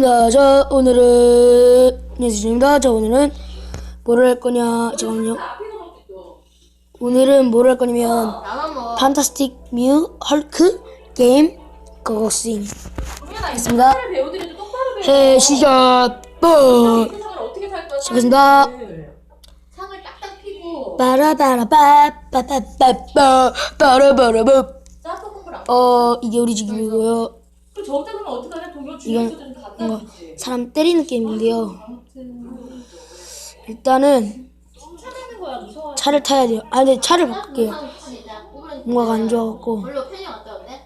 자, 자 오늘은 예수입니다. 자 오늘은 뭐를 할 거냐 잠깐만요. 오늘은 뭐를 할 거냐면 뭐 판타스틱 뮤 헐크 게임 고고싱 했습니다. 해 시작 거야? 시작했습니다. 빠라바라빠 짬뽕 콩을 안. 어 이게 우리 집이고요. 그 저때 그러면 어떡하냐? 동료 이건 주변에서들은 갖다 뭔가 주지. 사람 때리는 게임인데요. 일단은 찾아내는 거야 무서워. 차를 타야 돼요. 아 근데 차를 바꿀게요. 뭔가가 안 좋아갖고 물로 편의점 갔다 온대?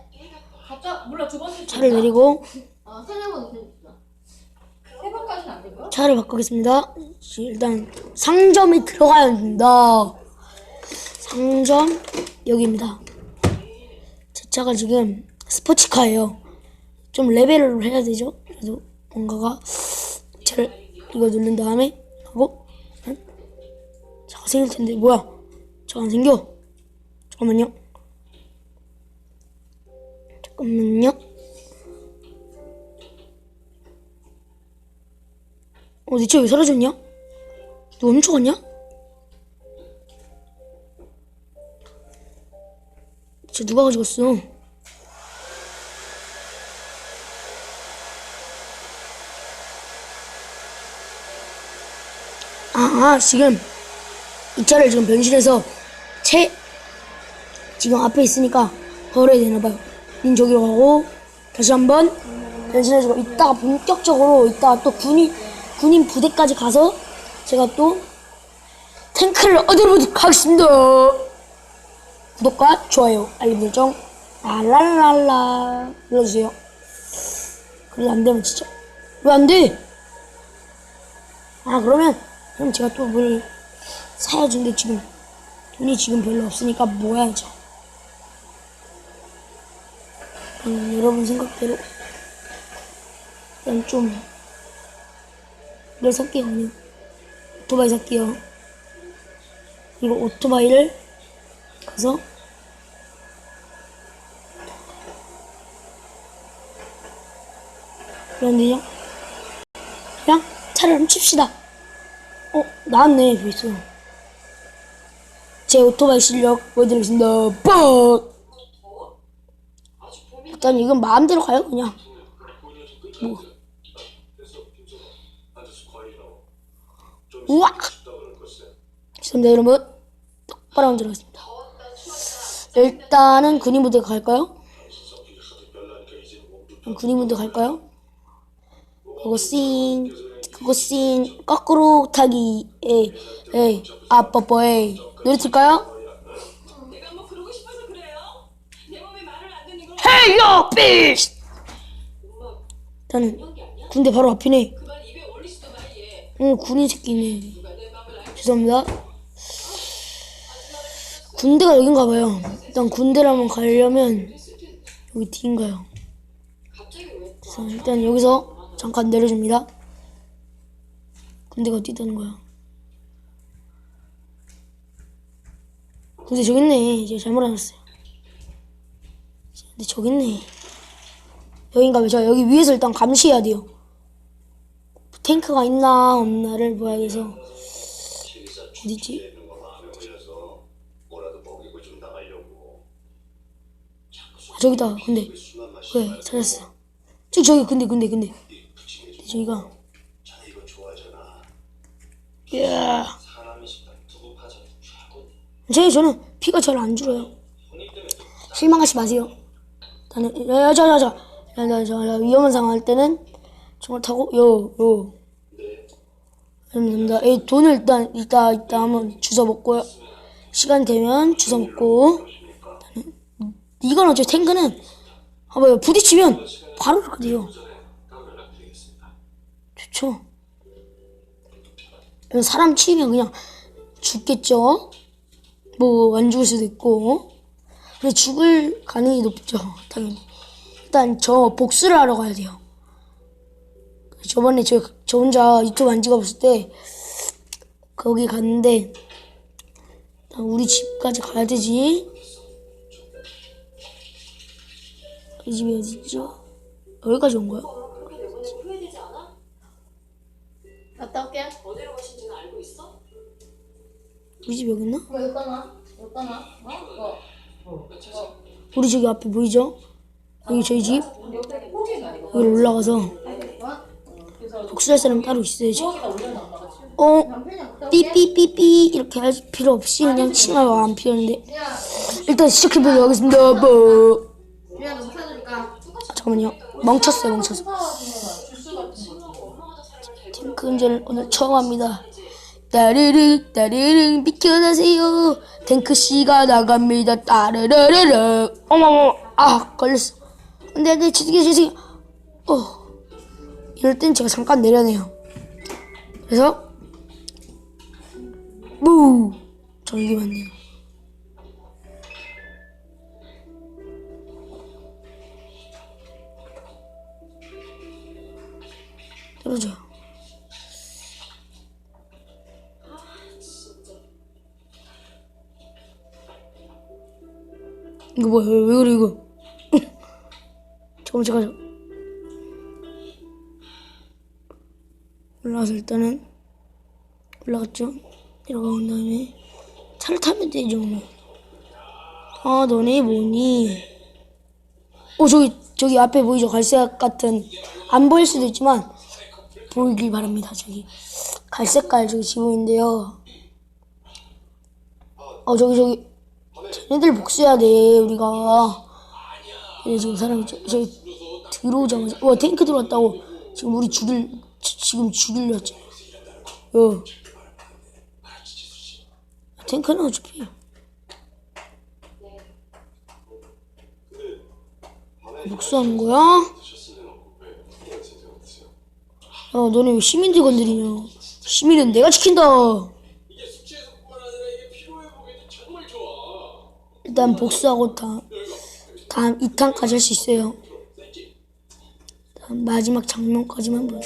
갑자 몰라 두 번째 차를 내리고 어, 세명은 편의점 있어. 세 번까지는 안 되고요. 차를 바꾸겠습니다. 일단 상점에 들어가야 된다. 상점 여기입니다. 제 차가 지금 스포츠카예요. 좀 레벨을 해야 되죠. 그래도 뭔가가 차를 이거 누른 다음에 하고 응? 차가 생길 텐데 뭐야? 차가 안 생겨. 잠깐만요. 잠깐만요. 어, 내차왜 사라졌냐? 너 훔쳐갔냐? 쟤 누가 가져갔어? 아, 아, 지금 이 차를 지금 변신해서 채 지금 앞에 있으니까 버려야 되나봐요. 닌 저기로 가고 다시 한번 변신해주고 이따가 본격적으로 이따가 또 군인 군인 부대까지 가서 제가 또 탱크를 얻어보도록 하겠습니다. 구독과 좋아요, 알림 설정, 알랄랄라 눌러주세요. 그래도 안 되면 진짜 왜 안 돼? 아 그러면 그럼 제가 또 뭘 사야지는데 지금 돈이 지금 별로 없으니까 뭐 해야죠? 음, 여러분 생각대로 그냥 좀 이걸 살게요. 그냥 오토바이 살게요. 그리고 오토바이를 가서 그런데요. 그냥 차를 훔칩시다 어 나왔네 벌써 제 오토바이 실력 보여드리겠습니다. 뻑! 일단 이건 마음대로 가요 그냥. 뭐. 우와! 죄송합니다 여러분 똑바로 앉아 가겠습니다. 일단은 군인 부대 갈까요? 군인 부대 갈까요? 그거 씬 씬 거꾸로 타기 에이 에이 아빠빠 에이 노래 틀까요? 헤이 요 비스 일단은 군대 바로 앞이네. 어 군인 새끼네. 죄송합니다 군대가 여긴가 봐요 일단 군대를 한번 가려면 여기 뒤인가요? 그래서 일단 여기서 잠깐 내려줍니다 군대가 어디다는 거야? 군대 저기 있네. 제가 잘못 알았어요. 근데 저기 있네. 여긴가 봐요 저 여기 위에서 일단 감시해야 돼요. 탱크가 있나 없나를 봐야 돼서. 어디지? 아, 저기다. 근데. 왜? 찾았어 저기 저기 근데 근데 근데. 근데 저기가 이야 제 저는 피가 잘 안 줄어요 실망하지 마세요 나는 야자자자 야자자 위험한 상황 할 때는 정말 타고 요요 됩니다. 이 돈을 일단 이따 이따 한번 주워 먹고요. 시간 되면 주워 먹고. 이건 어째 탱크는 봐봐요 부딪히면 바로 돼요. 좋죠. 사람 치면 그냥 죽겠죠. 뭐 안 죽을 수도 있고. 근데 죽을 가능성이 높죠. 당연히. 일단 저 복수를 하러 가야 돼요. 저번에 저, 저 혼자 유튜브 안 찍어봤을 때 거기 갔는데 나 우리 집까지 가야 되지 이 집이 어디죠? 여기까지 온 거야? 우리 집 여기 있나? 뭐 여기다 놔? 여기다 놔? 어? 뭐? 우리 저기 앞에 보이죠? 여기 저희 집 여기 올라가서 복수할 사람 따로 있어야지 어? 삐삐삐삐 이렇게 할 필요 없이 그냥 치마가 안 필요한데 일단 시작해보도록 하겠습니다 뭐 잠깐만요 멈췄어요 멈췄어 탱크 운전을 오늘 처음 합니다 따르르 따르르 비켜나세요. 탱크씨가 나갑니다. 따르르르르. 어머머. 아 걸렸어. 안돼 안돼 주세요 주세요. 어. 이럴 땐 제가 잠깐 내려내요. 그래서 무! 전기 맞네요. 떨어져요 이거 뭐야? 왜, 왜 그래 이거? 잠깐만 잠깐만 올라가서 일단은 올라갔죠? 내려간 다음에 차를 타면 되죠 뭐. 아 너네 뭐니? 어 저기 저기 앞에 보이죠? 갈색 같은 안 보일 수도 있지만 보이길 바랍니다 저기. 갈색깔 저기 지붕인데요. 어 저기 저기 쟤네들 복수해야 돼 우리가. 얘 지금 사람이 저, 들어오자마자 와 탱크 들어왔다고. 지금 우리 죽일 지- 지금 죽이려 했지. 어. 탱크는 어차피 복수하는 거야? 야 너네 왜 시민들 건드리냐? 시민은 내가 지킨다 일단 복수하고 다 다음 2탄까지 할 수 있어요. 다음 마지막 장면까지만 보여.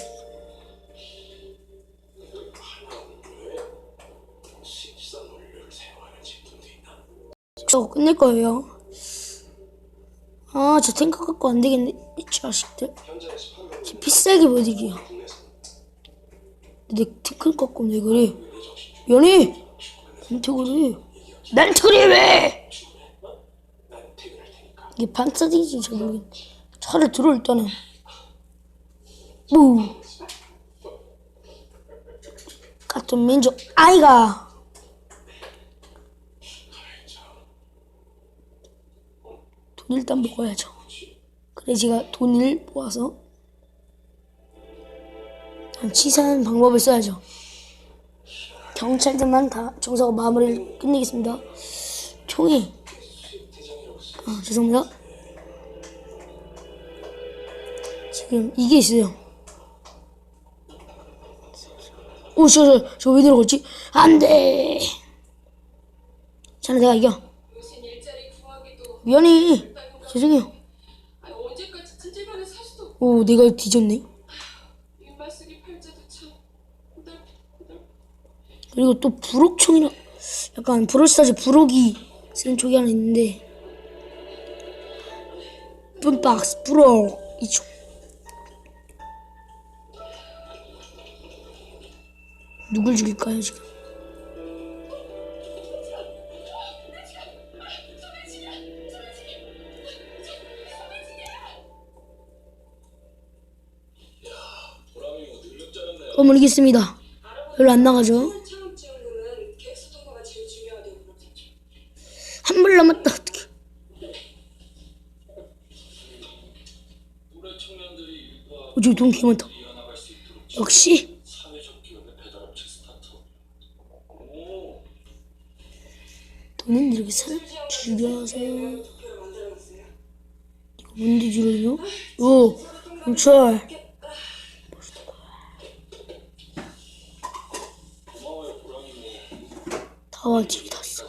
저거 끝낼 거예요. 아, 저 탱크 갖고 안 되겠네. 이 자식들. 저 비싸게 보여드릴게요. 내 탱크 갖고 왜 그래? 연희! 나한테 그래. 나한테 그래, 왜! 이게 잘 모르겠네. 차를 들어, 일단은. 뭐. 같은 민족, 아이가. 돈 일단 먹어야죠. 그래, 제가 돈을 모아서 한 치사한 방법을 써야죠. 경찰들만 다 정사고 마무리를 끝내겠습니다. 총이 아, 죄송합니다. 지금 이게 있어요. 오, 저, 저, 저왜 내려갔지? 안 돼! 자네 내가 이겨. 미안해. 죄송해요. 오, 내가 뒤졌네. 그리고 또 부록총이라, 약간 브롤스타즈 부록이 쓰는 총이 하나 있는데, 뿜박스 부록, 이 총. 누굴 죽일까요, 지금? 그럼 이기겠습니다. 별로 안 나가죠? 창업 지원금은 계획서 통과가 제일 중요하다고 그러더라고요. 한 발 남았다, 어떡해. 또래 청년들이 수 있도록 역시, 돈은 이렇게 사람 죽여서. 이거 뭔데 죽여요? 오, 경찰. 고마워요 보람이고. 다 와, 뒤에 탔어.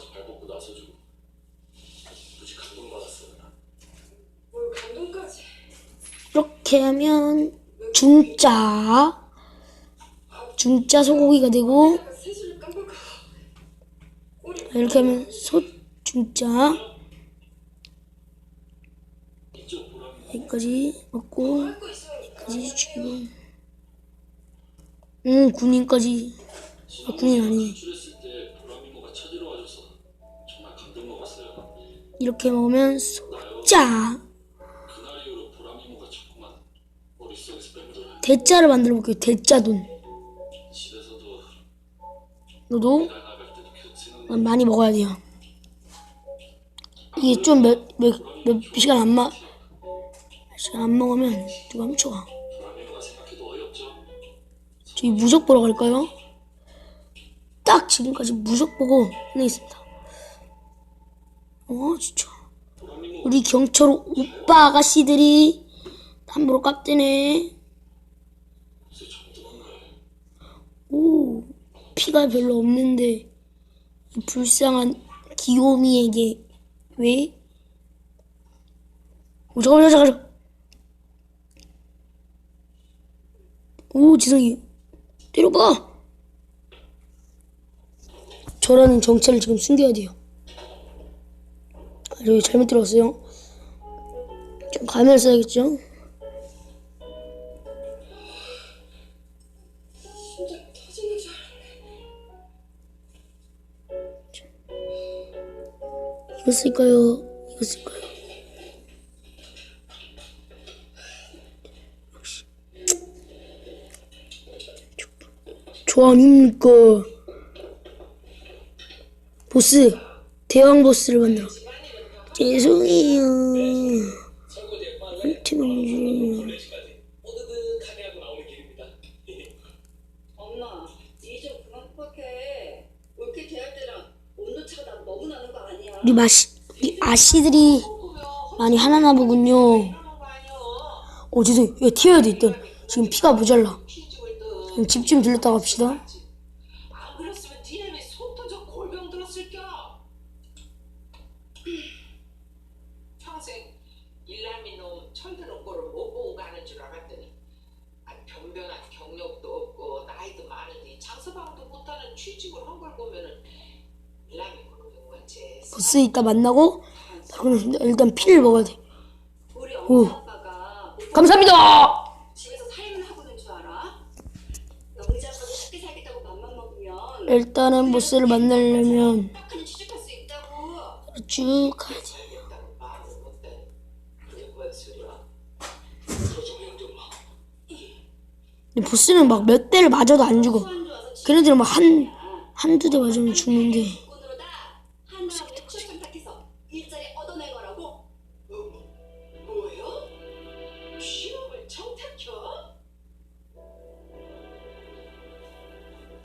이렇게 하면, 중짜? 중짜 소고기가 되고? 이렇게 하면 소 중짜? 여기까지 먹고 여기까지 죽이고. 음 군인까지. 아 군인 아니 이렇게 먹으면 소짜. 대짜를 만들어 볼게요. 집에서도 너도 곁에는 많이 먹어야 돼요. 이게 좀몇몇 몇 시간 안 마, 시간 안 먹으면 누가 훔쳐가. 저희 무적 보러 갈까요? 딱 지금까지 무적 보고 끝내겠습니다. 어, 진짜. 우리 경찰 오빠 아가씨들이 함부로 깝대네. 요새 처음 들었네. 오, 피가 별로 없는데 이 불쌍한 귀요미에게 왜? 오, 잠깐만, 잠깐만. 오, 지성이 때려봐. 저라는 정체를 지금 숨겨야 돼요. 아, 저기 잘못 들었어요. 좀 가면을 써야겠죠? 이거 쓸까요? 이거 쓸까요? 역시. 저 아닙니까? 보스, 대왕 보스를 만들어. 죄송해요. 팀원주. 오드득하게 하고 나오는 길입니다. 엄마, 이제 그만 빡해. 왜 이렇게 대할 때랑 온도차가 너무 나는 거 아니야? 우리 마시, 우리 아씨들이 많이 화나나 보군요. 어, 죄송해요. 이거 튀어야 돼, 일단. 지금 피가 모자라. 피죽을 또. 그럼 집좀 들렸다 갑시다. 안 그랬으면 DM에 속 터져 골병 들었을까? 평생 일남이 놈 철드는 꼴을 못 보고 가는 줄 알았더니 아, 변변한 경력도 없고 나이도 많으니 장서방도 못하는 취직을 한 걸 보면은 일남이 그러는 거지. 보스 이따 만나고 바로 그냥 일단 피를 먹어야 돼. 오. 아빠가 감사합니다. 일단은 보스를 만나려면. 쭉. 근데 보스는 막 몇 대를 맞아도 안 죽어. 걔네들은 막 한 한두 대 맞으면 죽는데.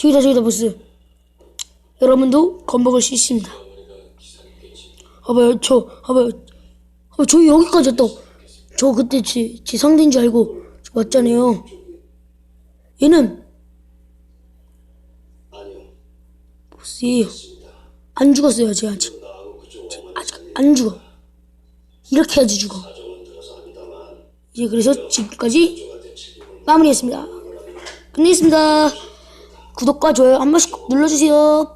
저기다 저기다 보스. 여러분도 겁먹을 수 있습니다. 봐봐요 저 봐봐요. 어, 저 여기까지 왔다. 저 그때 지, 지 상대인 줄 알고 저 왔잖아요. 얘는 보스예요. 안 죽었어요 아직 아직. 아직 안 죽어. 이렇게 해야지 죽어. 이제 그래서 지금까지 마무리했습니다. 끝내겠습니다. 구독과 좋아요 한 번씩 꼭 눌러주세요.